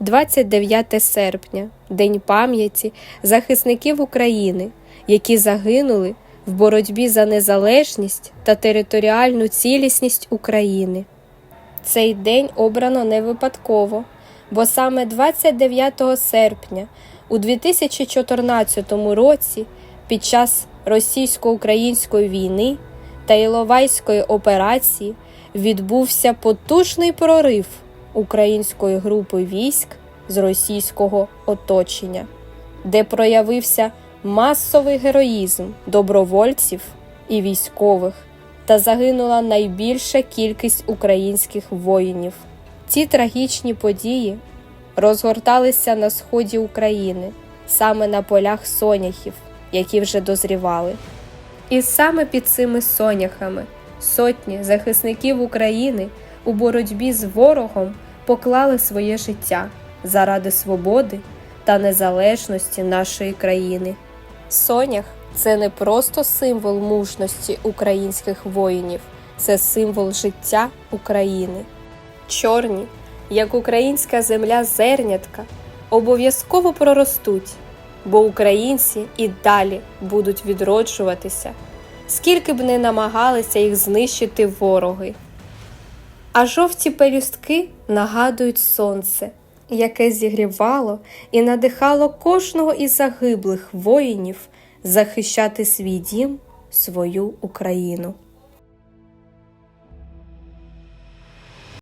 29 серпня День пам'яті захисників України, які загинули в боротьбі за незалежність та територіальну цілісність України. Цей день обрано не випадково, бо саме 29 серпня у 2014 році під час російсько-української війни та Іловайської операції відбувся потужний прорив української групи військ з російського оточення, де проявився масовий героїзм добровольців і військових та загинула найбільша кількість українських воїнів. Ці трагічні події розгорталися на сході України, саме на полях соняхів, які вже дозрівали. І саме під цими соняхами сотні захисників України у боротьбі з ворогом поклали своє життя заради свободи та незалежності нашої країни. Сонях це не просто символ мужності українських воїнів, це символ життя України. Чорні, як українська земля зернятка, обов'язково проростуть, бо українці і далі будуть відроджуватися, скільки б не намагалися їх знищити вороги. А жовті пелюстки нагадують сонце, яке зігрівало і надихало кожного із загиблих воїнів захищати свій дім, свою Україну.